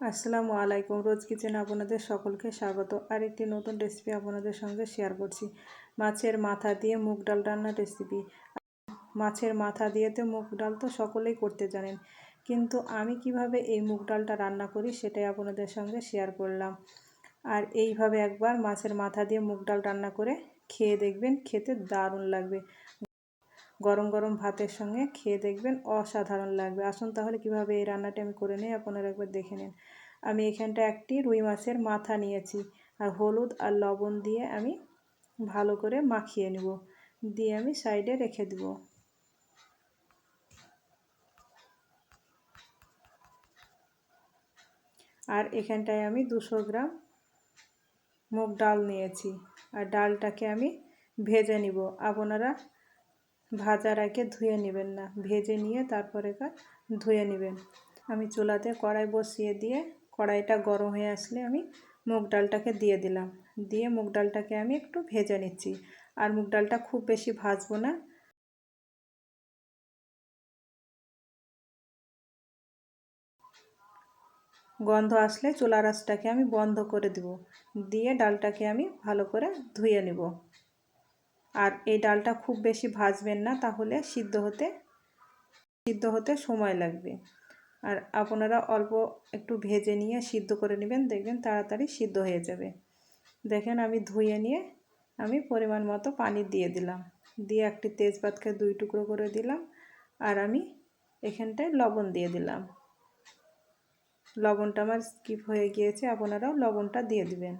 আসসালামু আলাইকুম। রোজ কিচেনে আপনাদের সকলকে স্বাগত। আর একটি নতুন রেসিপি আপনাদের সঙ্গে শেয়ার করছি। মাছের মাথা দিয়ে মুগ ডাল রান্নার রেসিপি। মাছের মাথা দিয়ে তো মুগ ডাল তো সকলেই করতে জানেন। কিন্তু আমি কীভাবে এই মুগ ডালটা রান্না করি সেটাই আপনাদের সঙ্গে শেয়ার করলাম। আর এইভাবে একবার মাছের মাথা দিয়ে মুগ ডাল রান্না করে খেয়ে দেখবেন খেতে দারুণ লাগবে। গরম গরম ভাতের সঙ্গে খেয়ে দেখবেন অসাধারণ লাগবে। আসুন তাহলে কীভাবে এই রান্নাটি আমি করে নিই, আপনারা একবার দেখে নিন। আমি এখানটা একটি রুই মাছের মাথা নিয়েছি আর হলুদ আর লবণ দিয়ে আমি ভালো করে মাখিয়ে নেব। দিয়ে আমি সাইডে রেখে দেব। আর এখানটায় আমি দুশো গ্রাম মুগ ডাল নিয়েছি। আর ডালটাকে আমি ভেজে নিব। আপনারা ভাজার আগে ধুয়ে নেবেন না। ভেজে নিয়ে তারপরে ধুয়ে নেবেন। আমি চুলাতে কড়াই বসিয়ে দিয়ে কড়াইটা গরম হয়ে আসলে আমি মুগ ডালটাকে দিয়ে দিলাম। দিয়ে মুগ ডালটাকে আমি একটু ভেজে নিচ্ছি। আর মুগ ডালটা খুব বেশি ভাজবো না। গন্ধ আসলে চুলা রাসটাকে আমি বন্ধ করে দেব। দিয়ে ডালটাকে আমি ভালো করে ধুয়ে নেব। আর এই ডালটা খুব বেশি ভাজবেন না, তাহলে সিদ্ধ হতে সিদ্ধ হতে সময় লাগবে। আর আপনারা অল্প একটু ভেজে নিয়ে সিদ্ধ করে নেবেন, দেখবেন তাড়াতাড়ি সিদ্ধ হয়ে যাবে। দেখেন আমি ধুয়ে নিয়ে আমি পরিমাণ মতো পানি দিয়ে দিলাম। দিয়ে একটি তেজপাতকে দুই টুকরো করে দিলাম আর আমি এখানটায় লবণ দিয়ে দিলাম। লবণটা আমার স্কিপ হয়ে গিয়েছে, আপনারাও লবণটা দিয়ে দিবেন।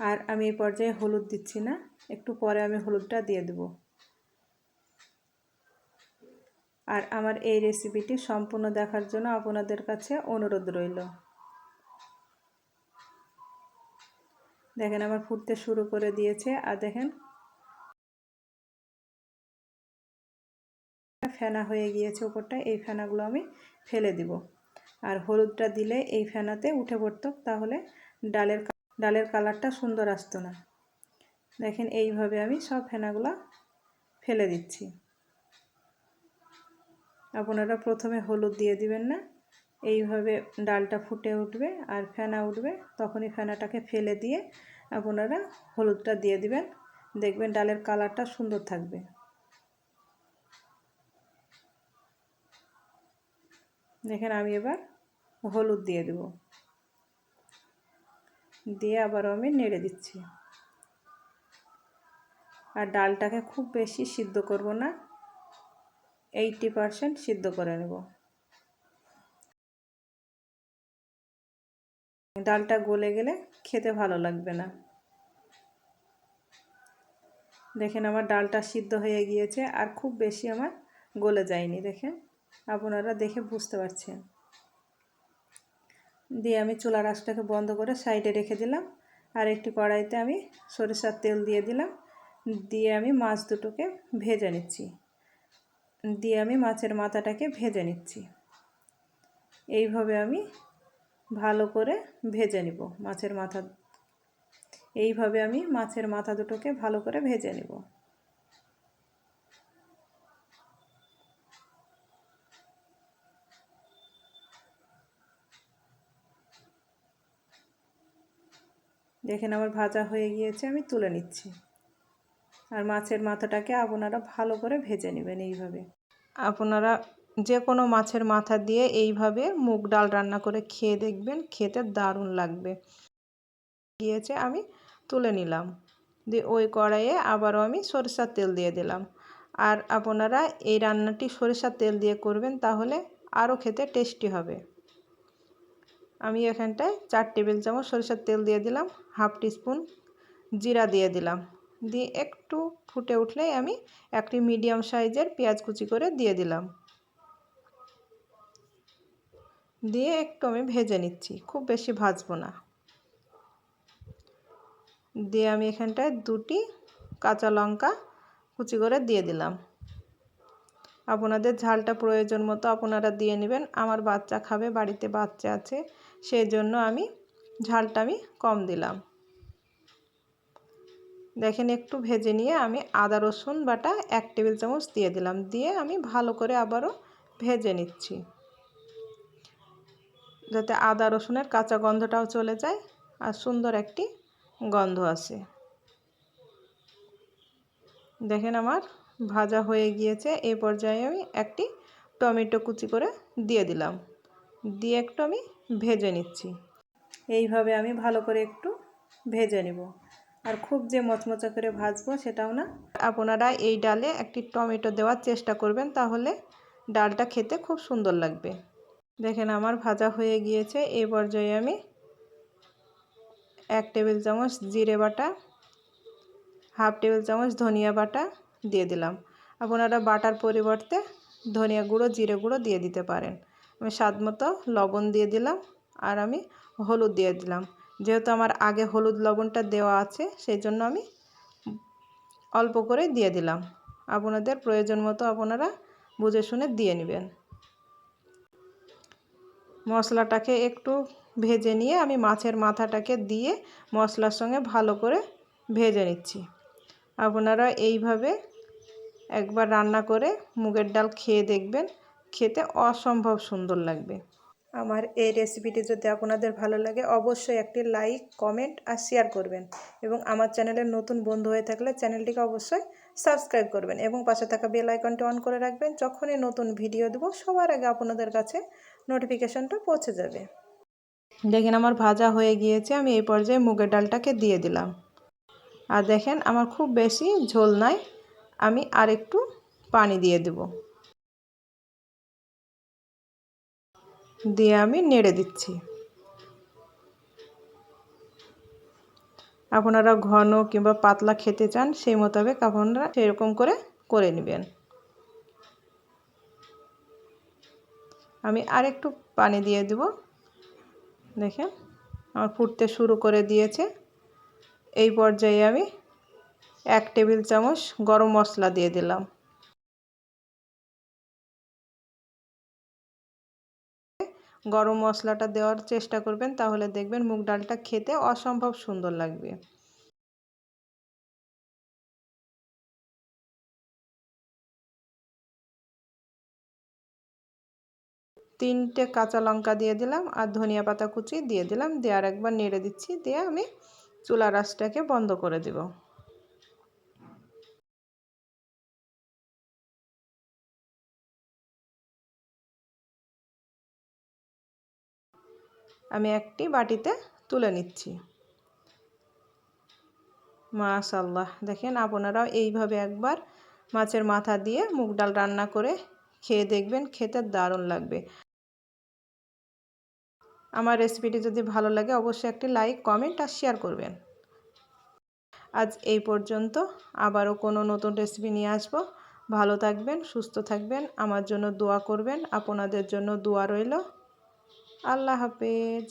আর আমি এই পর্যায়ে হলুদ দিচ্ছি না। একটু পরে আমি হলুদটা দিয়ে দেব। আর আমার এই রেসিপিটি সম্পূর্ণ দেখার জন্য আপনাদের কাছে অনুরোধ রইল। দেখেন আমার ফুটতে শুরু করে দিয়েছে। আর দেখেন ফেনা হয়ে গিয়েছে ওপরটা এই ফেনাগুলো আমি ফেলে দিব। আর হলুদটা দিলে এই ফেনাতে উঠে পড়তো, তাহলে ডালের ডালের কালারটা সুন্দর আসতো না। দেখেন এইভাবে আমি সব ফেনাগুলো ফেলে দিচ্ছি। আপনারা প্রথমে হলুদ দিয়ে দিবেন না, এইভাবে ডালটা ফুটে উঠবে আর ফেনা উঠবে, তখনই ফেনাটাকে ফেলে দিয়ে আপনারা হলুদটা দিয়ে দিবেন। দেখবেন ডালের কালারটা সুন্দর থাকবে। দেখেন আমি এবার হলুদ দিয়ে দেবো। দিয়ে আবারও আমি নেড়ে দিচ্ছি। আর ডালটাকে খুব বেশি সিদ্ধ করব না এইটি পারসেন্ট সিদ্ধ করে নেব। ডালটা গলে গেলে খেতে ভালো লাগবে না। দেখেন আমার ডালটা সিদ্ধ হয়ে গিয়েছে আর খুব বেশি আমার গলে যায়নি, দেখেন। আপনারা দেখে বুঝতে পারছেন। দিয়ে আমি চুলা রাসটাকে বন্ধ করে সাইডে রেখে দিলাম। আর একটি কড়াইতে আমি সরিষার তেল দিয়ে দিলাম। দিয়ে আমি মাছ দুটোকে ভেজে নিচ্ছি। দিয়ে আমি মাছের মাথাটাকে ভেজে নিচ্ছি। এইভাবে আমি ভালো করে ভেজে নিব মাছের মাথা। এইভাবে আমি মাছের মাথা দুটোকে ভালো করে ভেজে নিব। দেখেন আমার ভাজা হয়ে গিয়েছে, আমি তুলে নিচ্ছি। আর মাছের মাথাটাকে আপনারা ভালো করে ভেজে নেবেন এইভাবে। আপনারা যে কোনো মাছের মাথা দিয়ে এইভাবে মুগ ডাল রান্না করে খেয়ে দেখবেন, খেতে দারুণ লাগবে। গিয়েছে আমি তুলে নিলাম। দিয়ে ওই কড়াইয়ে আবারও আমি সরিষার তেল দিয়ে দিলাম। আর আপনারা এই রান্নাটি সরিষার তেল দিয়ে করবেন, তাহলে আরও খেতে টেস্টি হবে। আমি এখানটায় চার টেবিল চামচ সরিষার তেল দিয়ে দিলাম, হাফ টিস্পুন জিরা দিয়ে দিলাম। দিয়ে একটু ফুটে উঠলেই আমি একটি মিডিয়াম সাইজের পেঁয়াজ কুচি করে দিয়ে দিলাম। দিয়ে একটু আমি ভেজে নিচ্ছি, খুব বেশি ভাজবো না। দিয়ে আমি এখানটায় দুটি কাঁচা লঙ্কা কুচি করে দিয়ে দিলাম। আপনাদের ঝালটা প্রয়োজন মতো আপনারা দিয়ে নেবেন। আমার বাচ্চা খাবে, বাড়িতে বাচ্চা আছে, সেই জন্য আমি ঝালটা আমি কম দিলাম। দেখেন একটু ভেজে নিয়ে আমি আদা, রসুন বাটা এক টেবিল চামচ দিয়ে দিলাম। দিয়ে আমি ভালো করে আবারও ভেজে নিচ্ছি। যাতে আদা, রসুনের কাঁচা গন্ধটাও চলে যায় আর সুন্দর একটি গন্ধ আসে। দেখেন আমার ভাজা হয়ে গিয়েছে। এই পর্যায়ে আমি একটি টমেটো কুচি করে দিয়ে দিলাম। দিয়ে একটু আমি ভেজে নিচ্ছি। এইভাবে আমি ভালো করে একটু ভেজে নেব। আর খুব যে মচমচা করে ভাজবো সেটাও না। আপনারা এই ডালে একটি টমেটো দেওয়ার চেষ্টা করবেন, তাহলে ডালটা খেতে খুব সুন্দর লাগবে। দেখেন আমার ভাজা হয়ে গিয়েছে। এই পর্যায়ে আমি এক টেবিল চামচ জিরে বাটা, হাফ টেবিল চামচ ধনিয়া বাটা দিয়ে দিলাম। আপনারা বাটার পরিবর্তে ধনিয়া গুঁড়ো, জিরে গুঁড়ো দিয়ে দিতে পারেন। আমি স্বাদ মতো লবণ দিয়ে দিলাম আর আমি হলুদ দিয়ে দিলাম। যেহেতু আমার আগে হলুদ লবণটা দেওয়া আছে সেই জন্য আমি অল্প করে দিয়ে দিলাম। আপনাদের প্রয়োজন মতো আপনারা বুঝে শুনে দিয়ে নেবেন। মশলাটাকে একটু ভেজে নিয়ে আমি মাছের মাথাটাকে দিয়ে মশলার সঙ্গে ভালো করে ভেজে নিচ্ছি। আপনারা এইভাবে একবার রান্না করে মুগের ডাল খেয়ে দেখবেন খেতে অসম্ভব সুন্দর লাগবে। আমার এই রেসিপিটি যদি আপনাদের ভালো লাগে অবশ্যই একটি লাইক কমেন্ট আর শেয়ার করবেন এবং আমার চ্যানেলের নতুন বন্ধু হয়ে থাকলে চ্যানেলটিকে অবশ্যই সাবস্ক্রাইব করবেন এবং পাশে থাকা বেল আইকনটি অন করে রাখবেন যখনই নতুন ভিডিও দেবো সবার আগে আপনাদের কাছে নোটিফিকেশনটা পৌঁছে যাবে। দেখেন আমার ভাজা হয়ে গিয়েছে আমি এই পর্যায়ে মুগের ডালটাকে দিয়ে দিলাম। আর দেখেন আমার খুব বেশি ঝোল নাই। আমি আর একটু পানি দিয়ে দেব। দিয়ে আমি নেড়ে দিচ্ছি। আপনারা ঘন কিংবা পাতলা খেতে চান, সেই মোতাবেক আপনারা সেরকম করে করে নেবেন। আমি আর একটু পানি দিয়ে দেব। দেখেন, আমার ফুটতে শুরু করে দিয়েছে। এই পর্যায়ে আমি এক টেবিল চামচ গরম মশলা দিয়ে দিলাম। গরম মশলাটা দেওয়ার চেষ্টা করবেন, তাহলে দেখবেন মুগ ডালটা খেতে অসম্ভব সুন্দর লাগবে। তিনটে কাঁচা লঙ্কা দিয়ে দিলাম আর ধনিয়া পাতা কুচি দিয়ে দিলাম। দিয়ে আর একবার নেড়ে দিচ্ছি, দিয়ে আমি চুলা রাসটাকে বন্ধ করে দেব। আমি একটি বাটিতে তুলে নিচ্ছি। মাশাল্লাহ দেখেন আপনারাও এইভাবে একবার মাছের মাথা দিয়ে মুগ ডাল রান্না করে খেয়ে দেখবেন, খেতে দারুণ লাগবে। আমার রেসিপিটি যদি ভালো লাগে অবশ্যই একটি লাইক, কমেন্ট আর শেয়ার করবেন। আজ এই পর্যন্ত, আবারও কোনো নতুন রেসিপি নিয়ে আসব। ভালো থাকবেন, সুস্থ থাকবেন, আমার জন্য দোয়া করবেন, আপনাদের জন্য দোয়া রইল। আল্লাহ হাফেজ।